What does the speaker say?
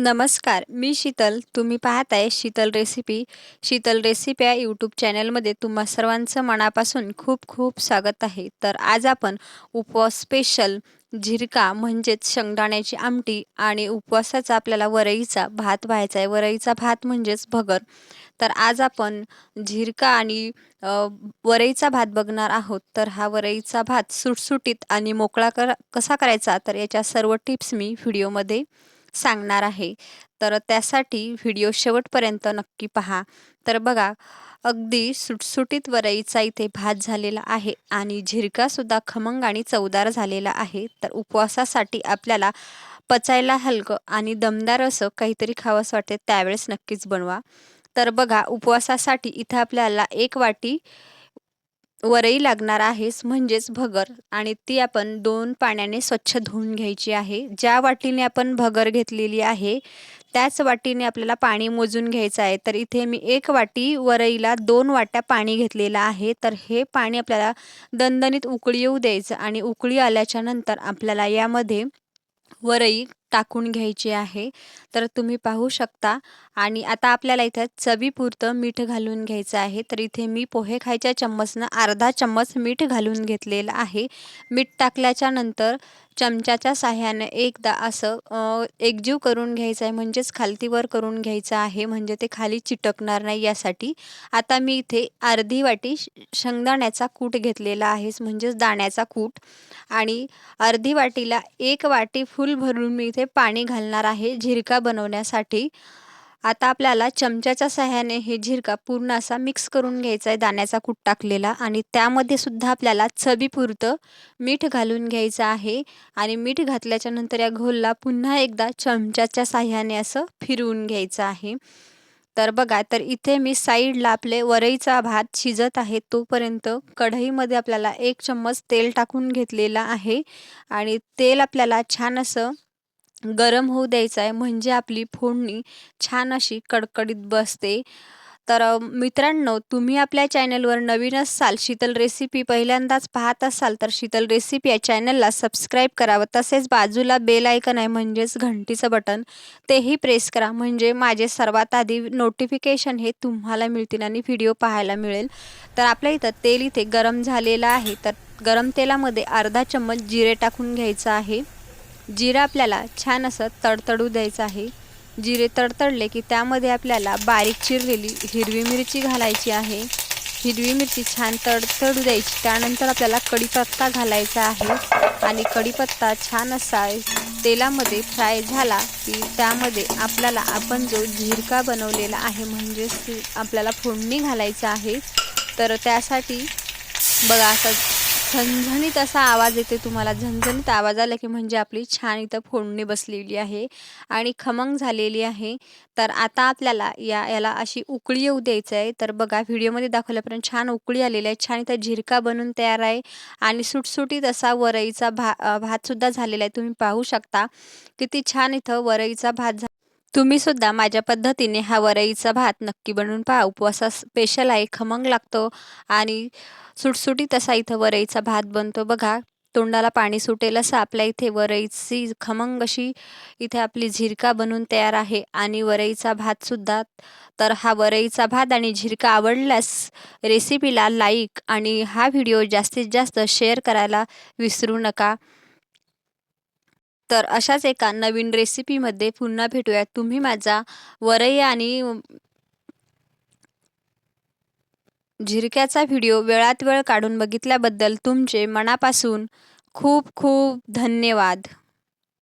नमस्कार मी शीतल. तुम्ही पाहत आहे शीतल रेसिपी. शीतल रेसिपी या यूट्यूब चॅनलमध्ये तुम्हा सर्वांचं मनापासून खूप खूप स्वागत आहे. तर आज आपण उपवास स्पेशल झिरका म्हणजेच शेंगदाण्याची आमटी आणि उपवासाचा आपल्याला वरईचा भात व्हायचा आहे वरईचा भात म्हणजेच भगर. तर आज आपण झिरका आणि वरईचा भात बघणार आहोत. तर हा वरईचा भात सुटसुटीत आणि मोकळा कर कसा करायचा? तर याच्या सर्व टिप्स मी व्हिडिओमध्ये सांगणार आहे. तर त्यासाठी व्हिडिओ शेवटपर्यंत नक्की पहा. तर बघा अगदी सुटसुटीत वरईचा इथे भात झालेला आहे आणि झिरकासुद्धा खमंग आणि चवदार झालेला आहे. तर उपवासासाठी आपल्याला पचायला हलकं आणि दमदार असं काहीतरी खावंसं वाटते त्यावेळेस नक्कीच बनवा. तर बघा उपवासासाठी इथं आपल्याला एक वाटी वरई लागणार आहेस म्हणजेच भगर. आणि ती आपण दोन पाण्याने स्वच्छ धुवून घ्यायची आहे. ज्या वाटीने आपण भगर घेतलेली आहे त्याच वाटीने आपल्याला पाणी मोजून घ्यायचं आहे. तर इथे मी एक वाटी वरईला दोन वाट्या पाणी घेतलेलं आहे. तर हे पाणी आपल्याला दणदणीत उकळी येऊ द्यायचं आणि उकळी आल्याच्यानंतर आपल्याला यामध्ये वरई टाकून घ्यायची आहे. तर तुम्ही पाहू शकता आणि आता आपल्याला इथं चवीपुरतं मीठ घालून घ्यायचं आहे. तर इथे मी पोहे खायच्या चम्मचनं अर्धा चम्मच मीठ घालून घेतलेलं आहे. मीठ टाकल्याच्या नंतर चमच्याच्या साह्याने एकदा असं एकजीव करून घ्यायचं आहे. म्हणजेच खालतीवर करून घ्यायचं आहे. म्हणजे ते खाली चिटकणार नाही यासाठी. आता मी इथे अर्धी वाटी शेंगदाण्याचा कूट घेतलेला आहे. म्हणजेच दाण्याचा कूट. आणि अर्धी वाटीला एक वाटी फुल भरून मी इथे पाणी घालणार आहे. झिरका बनवण्यासाठी. आता आपल्याला चमच्याच्या सहाय्याने हे झिरका पूर्ण असा मिक्स करून घ्यायचा आहे दाण्याचा कूट टाकलेला आणि त्यामध्ये सुद्धा आपल्याला चवीपुरतं मीठ घालून घ्यायचं आहे. आणि मीठ घातल्याच्या नंतर या घोलला पुन्हा एकदा चमच्याच्या साह्याने असं फिरवून घ्यायचं आहे. तर बघा तर इथे मी साईडला आपले वरईचा भात शिजत आहे तोपर्यंत कढईमध्ये आपल्याला एक चम्मच तेल टाकून घेतलेला आहे. आणि तेल आपल्याला छान असं गरम होऊ द्यायचा आहे. म्हणजे आपली फोडणी छान अशी कडकडीत बसते. तर मित्रांनो तुम्ही आपल्या चॅनलवर नवीन असाल शीतल रेसिपी पहिल्यांदाच पाहत असाल तर शीतल रेसिपी या चॅनलला सबस्क्राईब करावं. तसेच बाजूला बेल ऐकन आहे म्हणजेच घंटीचं बटन तेही प्रेस करा. म्हणजे माझे सर्वात आधी नोटिफिकेशन हे तुम्हाला मिळतील आणि व्हिडिओ पाहायला मिळेल. तर आपल्या इथं तेल इथे गरम झालेलं आहे. तर गरम तेलामध्ये अर्धा चम्मच जिरे टाकून घ्यायचं आहे. जिरं आपल्याला छान असं तडतडू द्यायचं आहे. जिरे तडतडले की त्यामध्ये आपल्याला बारीक चिरलेली हिरवी मिरची घालायची आहे. हिरवी मिरची छान तडतडू द्यायची. त्यानंतर आपल्याला कढीपत्ता घालायचा आहे. आणि कढीपत्ता छान असा तेलामध्ये फ्राय झाला की त्यामध्ये आपल्याला आपण जो झिरका बनवलेला आहे म्हणजेच आपल्याला फोडणी घालायचं आहे. तर त्यासाठी बघा असं झणझणीत असा आवाज येते तुम्हाला. झणझणीत आवाज आला की म्हणजे आपली छान इथं फोडणी बसलेली आहे आणि खमंग झालेली आहे. तर आता आपल्याला या याला अशी उकळी येऊ द्यायचं आहे. तर बघा व्हिडिओमध्ये दाखवल्यापर्यंत छान उकळी आलेली आहे. छान इथं झिरका बनून तयार आहे आणि सुटसुटीत असा वरईचा भा भातसुद्धा झालेला आहे. तुम्ही पाहू शकता किती छान इथं वरईचा भात झा तुम्ही सुद्धा माझ्या पद्धतीने हा वरईचा भात नक्की बनवून पहा. उपवासा स्पेशल आहे खमंग लागतो आणि सुटसुटीत असा इथं वरईचा भात बनतो. बघा तोंडाला पाणी सुटेल असं आपल्या इथे वरईची खमंग अशी इथे आपली झिरका बनून तयार आहे आणि वरईचा भातसुद्धा तर हा वरईचा भात आणि झिरका आवडल्यास रेसिपीला लाईक आणि हा व्हिडिओ जास्तीत जास्त शेअर करायला विसरू नका. तर अशाच एका नवीन रेसिपीमध्ये पुन्हा भेटूयात. तुम्ही माझा वरई आणि झिरक्याचा व्हिडिओ वेळात वेळ काढून बघितल्याबद्दल तुमचे मनापासून खूप खूप धन्यवाद.